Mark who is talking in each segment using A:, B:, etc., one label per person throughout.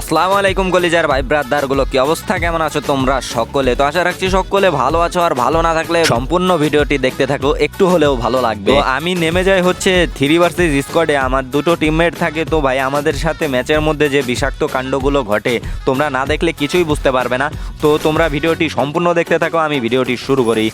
A: আসসালামু আলাইকুম কলিজার ভাই ব্রাদারগুলো কি অবস্থা? কেমন আছো তোমরা সকলে? তো আশা রাখছি সকলে ভালো আছো আর ভালো না থাকলে সম্পূর্ণ ভিডিওটি দেখতে থাকো একটু হলেও ভালো লাগবে। তো আমি নেমে যাই হচ্ছে থ্রি ভার্সেস স্কোয়াডে আমার দুটো টিমমেট থাকে। তো ভাই আমাদের সাথে ম্যাচের মধ্যে যে বিষাক্ত কাণ্ডগুলো ঘটে তোমরা না দেখলে কিছুই বুঝতে পারবে না। তো তোমরা ভিডিওটি সম্পূর্ণ দেখতে থাকো আমি ভিডিওটি শুরু করি।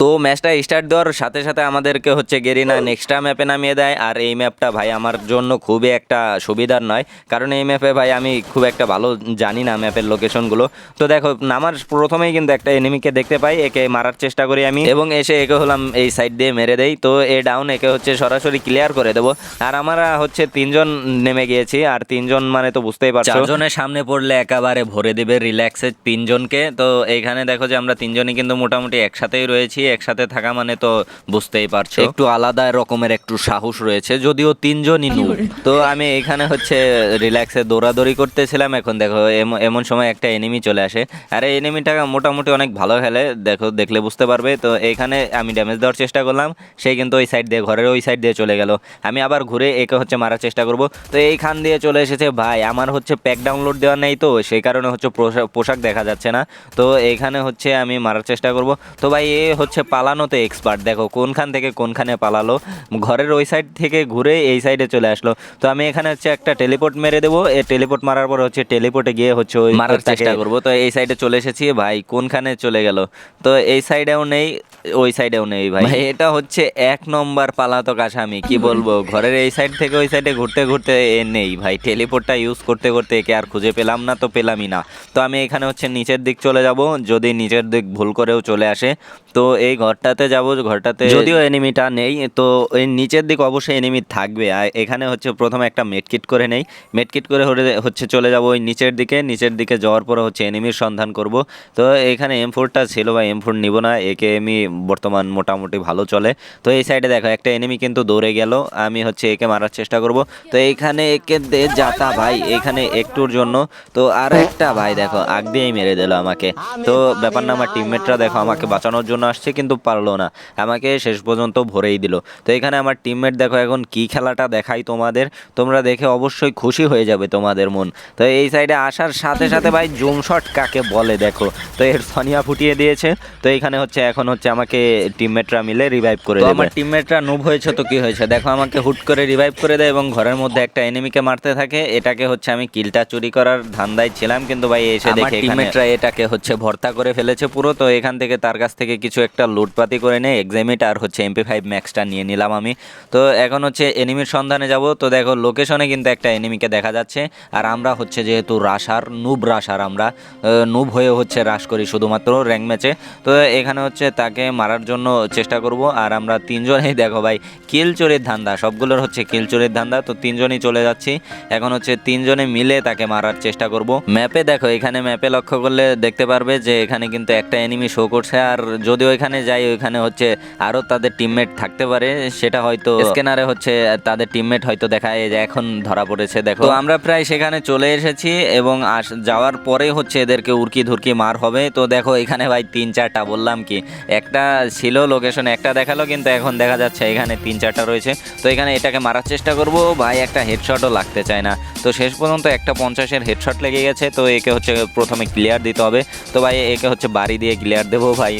A: তো ম্যাচটা স্টার্ট দেওয়ার সাথে সাথে আমাদেরকে হচ্ছে গেরিনা নেক্সট্রা ম্যাপে নামিয়ে দেয়। আর এই ম্যাপটা ভাই আমার জন্য খুবই একটা সুবিধার নয়। কারণ এই ম্যাপে ভাই আমি খুব একটা ভালো জানি না ম্যাপের লোকেশনগুলো তো দেখো, নামার প্রথমেই কিন্তু একটা এনিমিকে দেখতে পাই, একে মারার চেষ্টা করি আমি। এবং এসে একে হলাম এই সাইড দিয়ে মেরে দেই। তো এ ডাউন একে হচ্ছে সরাসরি ক্লিয়ার করে দেবো। আর আমরা হচ্ছে তিনজন নেমে গিয়েছি। আর তিনজন মানে তো বুঝতেই পারছ। চারজনের সামনে পড়লে একেবারে ভরে দেবে রিল্যাক্সে তিনজনকে। তো এইখানে দেখো যে আমরা তিনজনই কিন্তু মোটামুটি একসাথেই রয়েছি। একসাথে থাকা মানে তো বুঝতেই পারছ। একটু আলাদা রকমের একটু সাহস রয়েছে যদিও তিনজনই নু তো আমি এখানে হচ্ছে রিল্যাক্সে দৌড়াদৌড়ি করতেছিলাম এখন দেখো এমন সময় একটা এনিমি চলে আসে। আর এই এনিমিটা মোটামুটি অনেক ভালো খেলে দেখো দেখলে বুঝতে পারবে। তো এখানে আমি ড্যামেজ দেওয়ার চেষ্টা করলাম সে কিন্তু ওই সাইড দিয়ে ঘরের ওই সাইড দিয়ে চলে গেল। আমি আবার ঘুরে একে হচ্ছে মারার চেষ্টা করব। তো এইখান দিয়ে চলে এসেছে ভাই আমার হচ্ছে প্যাক ডাউনলোড দেওয়া নেই তো সেই কারণে হচ্ছে পোশাক- পোশাক দেখা যাচ্ছে না। তো এখানে হচ্ছে আমি মারার চেষ্টা করব। তো ভাই এ হচ্ছে পালানোতে এক্সপার্ট দেখো কোনখান থেকে কোনখানে পালালো ঘরের ওই সাইড থেকে ঘুরে এই সাইডে চলে আসলো। তো আমি এখানে হচ্ছে একটা টেলিপোর্ট মেরে দেবো এই টেলিপোর্ট মারার পর হচ্ছে টেলিপোর্টে গিয়ে হচ্ছে ওই মারার চেষ্টা করব। তো এই সাইডে চলে এসেছি ভাই কোনখানে চলে গেল? তো এই সাইডেও নেই ওই সাইডেও নেই ভাই। এটা হচ্ছে এক নম্বর পালাতক আসামি কি বলব? ঘরের এই সাইড থেকে ওই সাইডে ঘুরতে ঘুরতে এ নেই ভাই। টেলিপোর্টটা ইউজ করতে করতে একে আর খুঁজে পেলাম না তো পেলামই না। তো আমি এখানে হচ্ছে নিচের দিক চলে যাব যদি নিচের দিক ভুল করেও চলে আসে তো এই ঘরটাতে যাব ঘরটাতে যদিও এনিমিটা নেই তো এই নিচের দিক অবশ্যই এনিমি থাকবে। আর এখানে হচ্ছে প্রথমে একটা মেডকিট করে নেই। মেটকিট করে হচ্ছে চলে যাব ওই নিচের দিকে। নিচের দিকে যাওয়ার পরে হচ্ছে এনিমির সন্ধান করব। তো এখানে এম ফোরটা ছিল বা এম ফোর নিব না একে এমি বর্তমান মোটামুটি ভালো চলে। তো এই সাইডে দেখো, একটা এনিমি কিন্তু দৌড়ে গেল। আমি হচ্ছে একে মারার চেষ্টা করব। তো এইখানে একে দে যাতা ভাই, এখানে একটুর জন্য। তো আর একটা ভাই দেখো, আগ দিয়েই মেরে দিল আমাকে। তো ব্যাপার না, আমার টিমমেটরা দেখো, আমাকে বাঁচানোর জন্য আসছে, কিন্তু পারল না। আমাকে শেষ পর্যন্ত ভরেই দিল। তো এখানে আমার টিমমেট দেখো, এখন কি খেলাটা দেখাই তোমাদের? তোমরা দেখে অবশ্যই খুশি হয়ে যাবে তোমাদের মন। তো এই সাইডে আসার সাথে সাথে ভাই জুম শট কাকে বলে দেখো। তো এর সনিয়া ফুটিয়ে দিয়েছে। তো এখানে হচ্ছে, এখন হচ্ছে আমাকে টিমমেটরা মিলে রিভাইভ করে দেবে। আমার টিমমেটরা নুব হয়েছে তো কি হয়েছে? দেখো আমাকে হুট করে রিভাইভ করে দেয় এবং ঘরের মধ্যে একটা এনিমিকে মারতে থাকে। এটাকে হচ্ছে আমি কিলটা চুরি করার ধান্দায় ছিলাম কিন্তু ভাই এসে দেখে টিমমেটরা এটাকে হচ্ছে ভর্তা করে ফেলেছে পুরো। তো এখান থেকে তার কাছ থেকে কিছু একটা লুটপাতি করে নেই এক্সামিট আর হচ্ছে এমপি ফাইভ ম্যাক্সটা নিয়ে নিলাম আমি। তো এখন হচ্ছে এনিমির সন্ধানে যাব। তো দেখো লোকেশনে কিন্তু একটা এনিমিকে দেখা যাচ্ছে। আর আমরা হচ্ছে যেহেতু রাশার নুব রাশার আমরা। নুব হয়ে হচ্ছে রাশ করি শুধুমাত্র র্যাঙ্ক ম্যাচে তো এখানে হচ্ছে তাকে মারার জন্য চেষ্টা করব। আর আমরা তিনজনেই দেখো ভাই কিল চোরের ধান্দা, সবগুলোর হচ্ছে কিল চোরের ধান্দা। তো তিনজনই চলে যাচ্ছি। এখন হচ্ছে তিনজনে মিলে তাকে মারার চেষ্টা করব। ম্যাপে দেখো, এখানে ম্যাপে লক্ষ্য করলে দেখতে পারবে যে এখানে কিন্তু একটা এনিমি শো করছে। আর যদি ওইখানে যাই, ওইখানে হচ্ছে আরও তাদের টিমমেট থাকতে পারে। সেটা হয়তো স্ক্যানারে হচ্ছে তাদের টিমমেট হয়তো দেখায় যে এখন ধরা পড়েছে, দেখো। তো আমরা প্রায় সেখানে চলে এসেছি এবং যাওয়ার পরে হচ্ছে এদেরকে উড়কি ধুরকি মার হবে। তো দেখো, এখানে ভাই তিন চারটা বললাম কি, একটা ছিল লোকেশনে একটা দেখাল, কিন্তু এখন দেখা যাচ্ছে এখানে তিন চারটা রয়েছে। তো এখানে এটাকে মারার চেষ্টা করব, ভাই একটা হেডশটও লাগতে চায় না। তো শেষ পর্যন্ত একটা পঞ্চাশের হেডশট লেগে গেছে, তো একে হচ্ছে প্রথমে ক্লিয়ার দিতে হবে। তো ভাই, একে হচ্ছে বাড়ি দিয়ে ক্লিয়ার দেবো, ভাই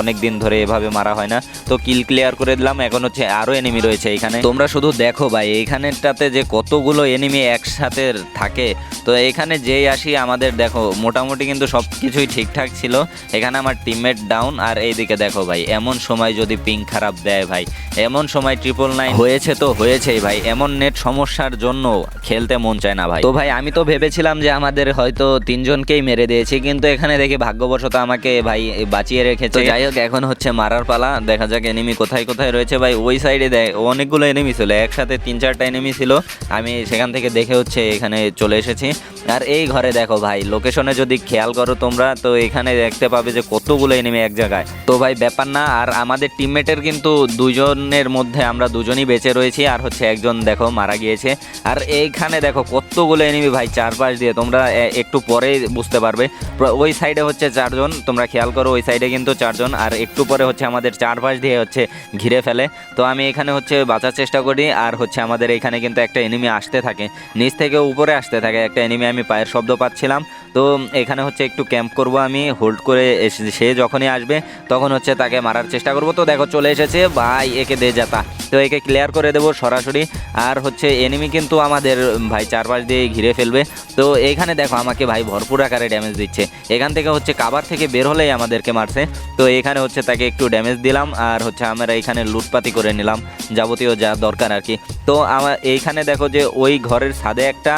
A: অনেক দিন ধরে এভাবে মারা হয় না। তো কিল ক্লিয়ার করে দিলাম, এখন হচ্ছে আরও এনিমি রয়েছে এখানে। তোমরা শুধু দেখো ভাই এইখানেরটাতে যে কতগুলো এনিমি একসাথে থাকে, তো এখানে যেই আসি আমাদের দেখো, মোটামুটি কিন্তু সব কিছুই ঠিকঠাক ছিল। এখানে আমার টিমমেট ডাউন আর এইদিকে দেখো ভাই, এমন সময় যদি পিং খারাপ দেয় ভাই, এমন সময় ট্রিপল নাইন হয়েছে তো হয়েছেই ভাই, এমন নেট সমস্যার জন্য খেলতে মন চায় না ভাই। তো ভাই, আমি তো ভেবেছিলাম যে আমাদের হয়তো তিনজনকেই মেরে দিয়েছি, কিন্তু এখানে দেখি ভাগ্যবশত আমাকে ভাই বাঁচিয়ে রেখেছে। যাই হোক, এখন হচ্ছে মারার পালা, দেখা যাক এনিমি কোথায় কোথায় রয়েছে ভাই। ওই সাইডে দেয় অনেকগুলো এনিমি ছিল, একসাথে তিন চারটা এনিমি ছিল। আমি সেখান থেকে দেখে হচ্ছে এখানে চলে এসেছি। আর এই ঘরে দেখো ভাই লোকেশনে যদি খেয়াল করো তোমরা, তো এখানে দেখতে পাবে যে কতগুলো এনিমি এক জায়গায়। তো ভাই ব্যাপার না, আর আমাদের টিমমেটের কিন্তু দুজনের মধ্যে আমরা দুজনই বেঁচে রয়েছি, আর হচ্ছে একজন দেখো মারা গিয়েছে। আর এইখানে দেখো কতগুলো এনিমি ভাই, চারপাশ দিয়ে তোমরা একটু পরে বুঝতে পারবে। ওই সাইডে হচ্ছে চারজন, তোমরা খেয়াল করো, ওই সাইডে কিন্তু চারজন, আর একটু পরে হচ্ছে আমাদের চারপাশ দিয়ে হচ্ছে ঘিরে ফেলে। তো আমি এখানে হচ্ছে বাঁচার চেষ্টা করি, আর হচ্ছে আমাদের এখানে কিন্তু একটা এনিমি আসতে থাকে। নিচ থেকে উপরে আসতে থাকে, একটা এনিমি আমি পায়ের শব্দ পাচ্ছিলাম। তো এখানে হচ্ছে একটু ক্যাম্প করব আমি হোল্ড করে সে যখনই আসবে, তখন হচ্ছে তাকে মারার চেষ্টা করব। তো দেখো চলে এসেছে, ভাই একে দে যাতা। তো একে ক্লিয়ার করে দেবো সরাসরি। আর হচ্ছে এনিমি কিন্তু আমাদের, ভাই চারপাশ দিয়ে ঘিরে ফেলবে। তো এইখানে দেখো আমাকে ভাই ভরপুর আকারে ড্যামেজ দিচ্ছে। এখান থেকে হচ্ছে কাবার থেকে বের হলেই আমাদেরকে মারছে। তো এখানে হচ্ছে তাকে একটু ড্যামেজ দিলাম, আর হচ্ছে আমরা এখানে লুটপাতি করে নিলাম, যাবতীয় যা দরকার আর কি। তো আমার এইখানে দেখো যে ওই ঘরের ছাদে একটা,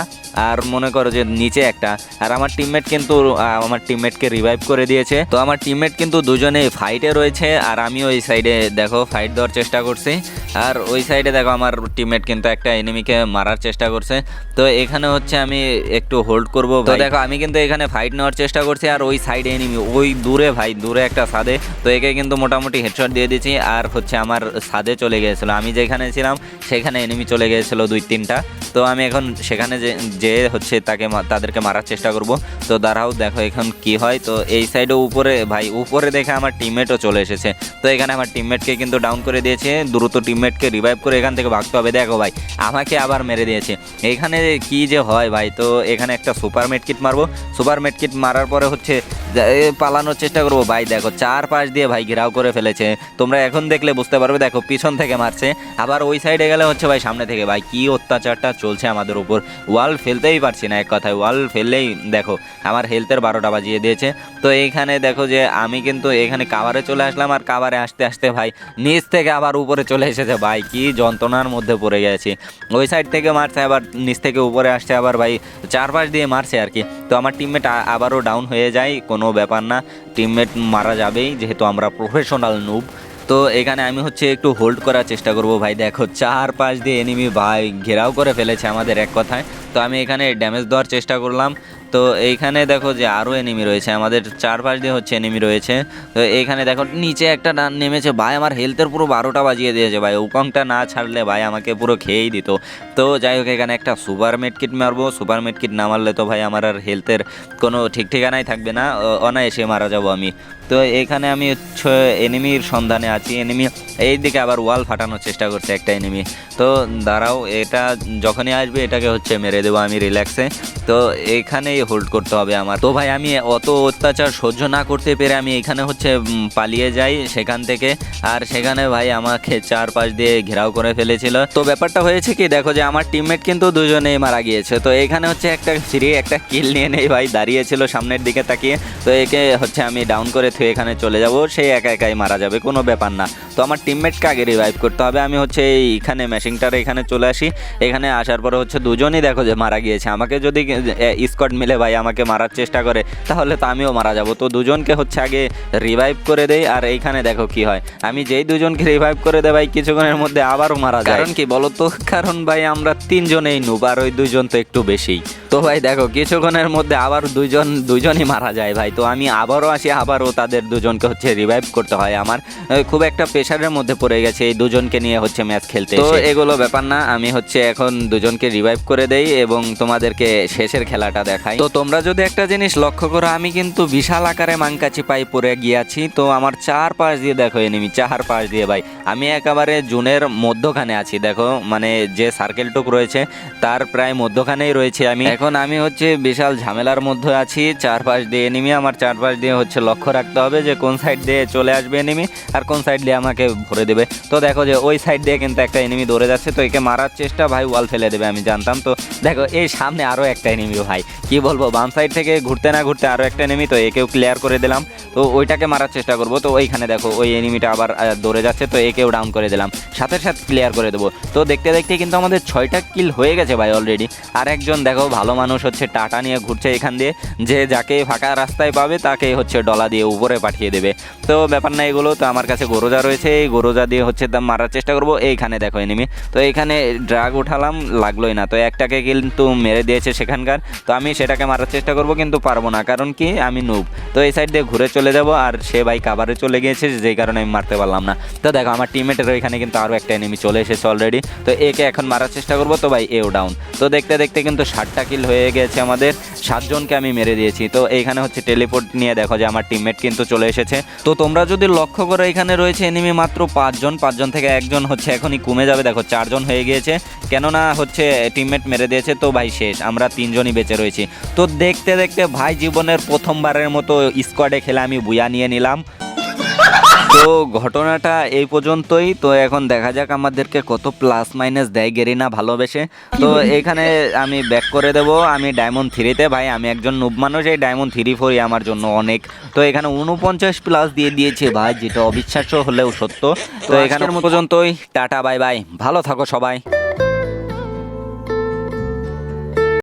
A: আর মনে করো যে নিচে একটা। আর আমার টিমমেট কিন্তু আমার টিমমেটকে রিভাইভ করে দিয়েছে। তো আমার টিমমেট কিন্তু দুজনে ফাইটে রয়েছে আর আমি ওই সাইডে দেখো ফাইট দেওয়ার চেষ্টা করছি। আর ওই সাইডে দেখো আমার টিমমেট কিন্তু একটা এনিমিকে মারার চেষ্টা করছে। তো এখানে হচ্ছে আমি একটু হোল্ড করব তো দেখো আমি কিন্তু এখানে ফাইট নেওয়ার চেষ্টা করছি আর ওই সাইডে এনিমি ওই দূরে ভাই দূরে একটা সাদে তো একে কিন্তু মোটামুটি হেডশট দিয়ে দিয়েছি আর হচ্ছে আমার সাদে চলে গিয়েছিল। আমি যেখানে ছিলাম সেখানে এনিমি চলে গিয়েছিল দুই তিনটা তো আমি এখন সেখানে যে যে হচ্ছে তাকে তাদেরকে মারার চেষ্টা করব। তো দাঁড়াও, দেখো এখন কি হয়। তো এই সাইডে উপরে, ভাই, উপরে দেখে আমার টিমমেটও চলে এসেছে। তো এখানে আমার টিমমেটকে কিন্তু ডাউন করে দিয়েছে। দ্রুত টিমমেটকে রিভাইভ করে এখান থেকে ভাগতে হবে দেখো ভাই, আমাকে আবার মেরে দিয়েছে। এখানে কি যে হয় ভাই, তো এখানে একটা সুপার মেডকিট মারবো। সুপার মেডকিট মারার পরে হচ্ছে পালানোর চেষ্টা করব। ভাই, দেখো চার পাশ দিয়ে ভাই ঘেরাও করে ফেলেছে। তোমরা এখন দেখলে বুঝতে পারবে, দেখো, পিছন থেকে মারছে। আবার ওই সাইডে গেলে হচ্ছে ভাই, সামনে থেকে, ভাই, কি অত্যাচারটা চলছে আমাদের উপর। ওয়াল ফেলতেই পারছি না এক কথায়। ওয়াল ফেললেই, দেখো আমার হেলথের বারোটা বাজিয়ে দিয়েছে। তো এইখানে দেখো যে আমি কিন্তু এখানে কাভারে চলে আসলাম আর কাভারে আসতে আসতে ভাই নিচ থেকে আবার উপরে চলে এসেছে ভাই, কি যন্ত্রণার মধ্যে পড়ে গেছি। ওই সাইড থেকে মারছে আবার, নিচ থেকে উপরে আসছে আবার ভাই, চারপাশ দিয়ে মারছে আর কি। তো আমার টিমমেট আবারও ডাউন হয়ে যায়, কোনো ব্যাপার না। টিমমেট মারা যাবেই, যেহেতু আমরা প্রফেশনাল নুব তো এখানে আমি হচ্ছে একটু হোল্ড করার চেষ্টা করব ভাই। দেখো চার পাশ দিয়ে এনিমি ভাই ঘেরাও করে ফেলেছে আমাদের এক কথায়। তো আমি এখানে ড্যামেজ দেওয়ার চেষ্টা করলাম। তো এইখানে দেখো যে আরও এনিমি রয়েছে, আমাদের চারপাশ দিয়ে হচ্ছে এনিমি রয়েছে। তো এইখানে দেখো নিচে একটা নেমেছে ভাই, আমার হেলথের পুরো বারোটা বাজিয়ে দিয়েছে ভাই। উকংটা না ছাড়লে ভাই আমাকে পুরো খেয়েই দিত। তো যাই হোক, এখানে একটা সুপার মেডকিট মারবো। সুপার মেডকিট না মারলে তো ভাই আমার আর হেলথের কোনো ঠিক ঠিকানাই থাকবে না। অনায়াসে মারা যাব আমি। তো এখানে আমি এনিমির সন্ধানে আছি। এনিমি এই দিকে আবার ওয়াল ফাটানোর চেষ্টা করছে একটা এনিমি। তো দাঁড়াও, এটা যখনই আসবে এটাকে হচ্ছে মেরে দেবো আমি রিল্যাক্সে তো এখানেই হোল্ড করতে হবে আমার। তো ভাই আমি অত অত্যাচার সহ্য না করতে পেরে আমি এখানে হচ্ছে পালিয়ে যাই সেখান থেকে। আর সেখানে ভাই আমাকে চারপাশ দিয়ে ঘেরাও করে ফেলেছিল। তো ব্যাপারটা হয়েছে কি, দেখো যে আমার টিমমেট কিন্তু দুজনেই মারা গিয়েছে। তো এখানে হচ্ছে একটা ফ্রি একটা কিল নিয়ে নেই ভাই দাঁড়িয়েছিল সামনের দিকে তাকিয়ে। তো একে হচ্ছে আমি ডাউন করে থুয়ে এখানে চলে যাব সেই একা একাই মারা যাবে কোনো ব্যাপার না। তো আমার টিমমেটকে আগে রিভাইভ করতে হবে। আমি হচ্ছে এইখানে ম্যাশিংটার এখানে চলে আসি। এখানে আসার পরে হচ্ছে দুজনই দেখো যে মারা গিয়েছে। আমাকে যদি স্কট মিলে ভাই আমাকে মারার চেষ্টা করে তাহলে তো আমিও মারা যাব। তো দুজনকে হচ্ছে আগে রিভাইভ করে দেই আর এইখানে দেখো কি হয়। আমি যেই দুজনকে রিভাইভ করে দেয় ভাই কিছুক্ষণের মধ্যে আবারও মারা যায়। কারণ কি বলো তো কারণ ভাই আমরা তিনজনেই নুব আর ওই দুজন তো একটু বেশি তো ভাই দেখো কিছুক্ষণের মধ্যে আবার দুজন দুজনই মারা যায় ভাই। তো আমি আবারও আসি আবারও তাদের দুজনকে হচ্ছে রিভাইভ করতে হয় আমার। খুব একটা প্রেশারের মধ্যে পড়ে গেছে এই দুজনকে নিয়ে হচ্ছে ম্যাচ খেলতে তো এগুলো ব্যাপার না আমি হচ্ছে এখন দুজনকে রিভাইভ করে দেই এবং তোমাদেরকে শেষের খেলাটা দেখাই। তো তোমরা যদি একটা জিনিস লক্ষ্য করো আমি কিন্তু বিশাল আকারে মাংকাচি পাই পড়ে গিয়েছি তো আমার চার পাশ দিয়ে দেখো এনিমি চার পাশ দিয়ে ভাই। আমি একেবারে জুনের মধ্যখানে আছি দেখো মানে যে সার্কেলটুক রয়েছে তার প্রায় মধ্যখানেই রয়েছে আমি। এখন আমি হচ্ছে বিশাল ঝামেলার মধ্যে আছি চারপাশ দিয়ে এনিমি আমার চারপাশ দিয়ে হচ্ছে লক্ষ্য রাখতে হবে যে কোন সাইড দিয়ে চলে আসবে এনিমি আর কোন সাইড দিয়ে আমাকে ভরে দেবে। তো দেখো যে ওই সাইড দিয়ে কিন্তু একটা এনিমি দৌড়ে যাচ্ছে, তো একে মারার চেষ্টা ভাই ওয়াল ফেলে দেবে, আমি জানতাম। তো দেখো, এই সামনে আরও একটা এনিমি ভাই। কি বলব, বাম সাইড থেকে ঘুরতে না ঘুরতে আরও একটা এনিমি তো একেও ক্লিয়ার করে দিলাম। তো ওইটাকে মারার চেষ্টা করব। তো ওইখানে দেখো, ওই এনিমিটা আবার দৌড়ে যাচ্ছে, তো একেও ডাউন করে দিলাম। সাথে সাথে ক্লিয়ার করে দেবো। তো দেখতে দেখতে কিন্তু আমাদের ছয়টা কিল হয়ে গেছে ভাই অলরেডি আর একজন দেখো, ভালো মানুষ হচ্ছে টাটা নিয়ে ঘুরছে এখান দিয়ে। যে যাকে ফাঁকা রাস্তায় পাবে তাকে হচ্ছে ডলা দিয়ে উপরে পাঠিয়ে দেবে। তো ব্যাপার না এগুলো, তো আমার কাছে গরোজা রয়েছে আছে, এই গরোজা দিয়ে হচ্ছে মারার চেষ্টা করব। এইখানে দেখো এনিমি তো এইখানে ড্রাগ উঠালাম, লাগলোই না। তো একটাকে কিন্তু মেরে দিয়েছে সেখানকার। তো আমি সেটাকে মারার চেষ্টা করব, কিন্তু পারব না। কারণ কি? আমি নুব তো এই সাইড দিয়ে ঘুরে চলে যাব, আর সে ভাই কাবারে চলে গিয়েছে, যেই কারণে আমি মারতে পারলাম না। তো দেখো, আমার টিমমেটের ওইখানে কিন্তু আরও একটা এনিমি চলে এসেছে অলরেডি তো একে এখন মারার চেষ্টা করব, তো ভাই এও ডাউন তো দেখতে দেখতে কিন্তু ষাটটা কিল হয়ে গেছে আমাদের। সাতজনকে আমি মেরে দিয়েছি। তো এইখানে হচ্ছে টেলিপোর্ট নিয়ে দেখো যে আমার টিমমেট কিন্তু চলে এসেছে। তো তোমরা যদি লক্ষ্য করো এখানে রয়েছে এনিমি মাত্র পাঁচজন পাঁচজন থেকে একজন হচ্ছে এখনই কমে যাবে। দেখো, চারজন হয়ে গিয়েছে। কেননা হচ্ছে টিমমেট মেরে দিয়েছে তো ভাই শেষ, আমরা তিনজনই বেঁচে রয়েছি। তো দেখতে দেখতে ভাই জীবনের প্রথমবারের মতো স্কোয়াডে খেলে আমি বুয়া নিয়ে নিলাম। তো ঘটনাটা এই পর্যন্তই। তো এখন দেখা যাক আমাদেরকে কত প্লাস মাইনাস দেয় গেরিনা ভালোবেসে। তো এখানে আমি ব্যাক করে দেব। আমি ডায়মন্ড থ্রিতে ভাই আমি একজন নুব মানুষ এই ডায়মন্ড থ্রি ফোরই আমার জন্য অনেক। তো এখানে উনপঞ্চাশ প্লাস দিয়ে দিয়েছে ভাই যেটা অবিশ্বাস্য হলেও সত্য। তো এখানে পর্যন্তই টাটা বাই বাই ভালো থাকো সবাই।